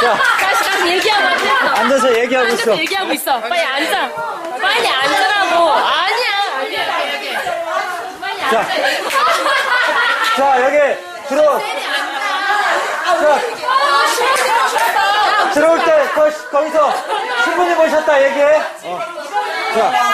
자, 다시 다시 얘기하고 앉았어. 앉아서 얘기하고 앉아서 있어. 얘기하고 있어. 빨리 앉아. 빨리 앉으라고. 아니야. 아니야. 빨리 자. 앉아. 자, 여기 들어. 자, 들어올 때 거, 거기서 신부님 오셨다 얘기해. 어. 자,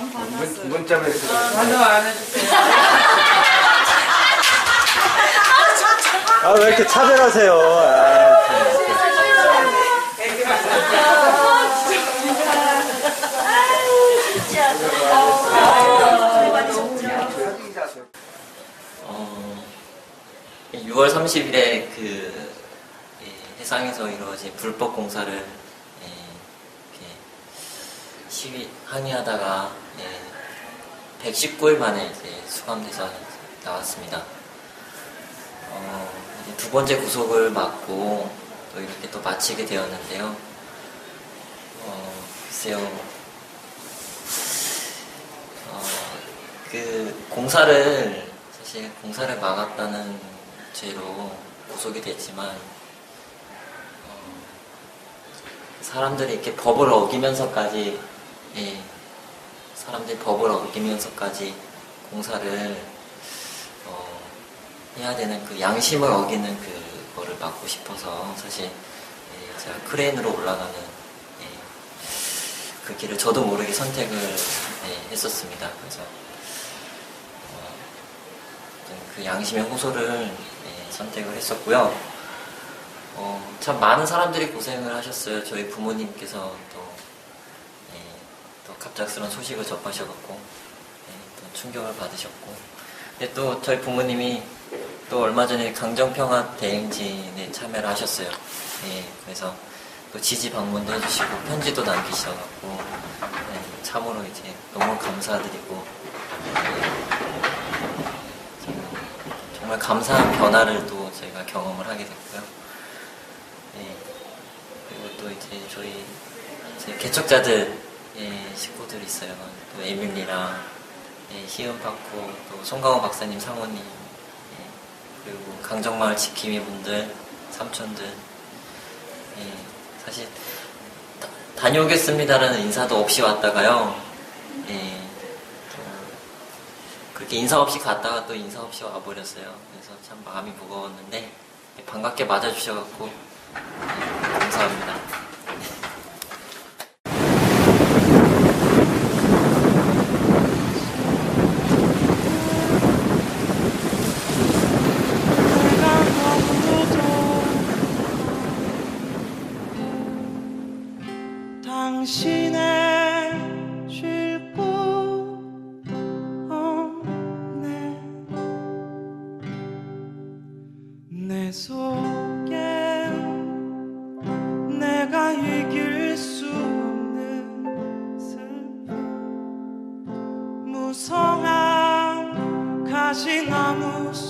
신부님. 너가 너가. 이게 되게 된 상태. 야, 내 저기 받았어? 그 문, 문자 메시지. 아, 왜 이렇게 차별하세요? 아, 참. 어, 6월 30일에 그 예, 해상에서 이루어진 불법 공사를 예, 이렇게 시위 항의하다가 예, 119일 만에 이제 수감돼서 나왔습니다. 어, 이제 두 번째 구속을 맞고 또 이렇게 또 마치게 되었는데요. 어, 글쎄요. 어, 그 공사를 사실 공사를 막았다는 죄로 구속이 됐지만 어, 사람들이 이렇게 법을 어기면서까지 예, 사람들이 법을 어기면서까지 공사를 어, 해야 되는 그 양심을 어기는 그거를 막고 싶어서 사실 예, 제가 크레인으로 올라가는 예, 그 길을 저도 모르게 선택을 네, 했었습니다. 그래서 어, 그 양심의 호소를 네, 선택을 했었고요. 어, 참 많은 사람들이 고생을 하셨어요. 저희 부모님께서 갑작스러운 소식을 접하셔갖고 네, 또 충격을 받으셨고, 근데 또 저희 부모님이 또 얼마 전에 강정평화 대행진에 참여를 하셨어요. 네, 그래서 또 지지 방문도 해주시고 편지도 남기셔갖고 네, 참으로 이제 너무 감사드리고 네, 정말 감사한 변화를 또 저희가 경험을 하게 됐고요. 네, 그리고 또 이제 저희 제 개척자들 예, 식구들 있어요. 또 에밀리랑 예, 희은파코 또 송강호 박사님 사모님 예, 그리고 강정마을 지킴이 분들 삼촌들 예, 사실 다, 다녀오겠습니다라는 인사도 없이 왔다가요. 예, 또 그렇게 인사 없이 갔다가 또 인사 없이 와버렸어요. 그래서 참 마음이 무거웠는데 예, 반갑게 맞아주셔갖고 예, 감사합니다. 당신의 쉴곳 없네. 내 속에 내가 이길 수 없는 슬픔. 무성한 가시나무 숲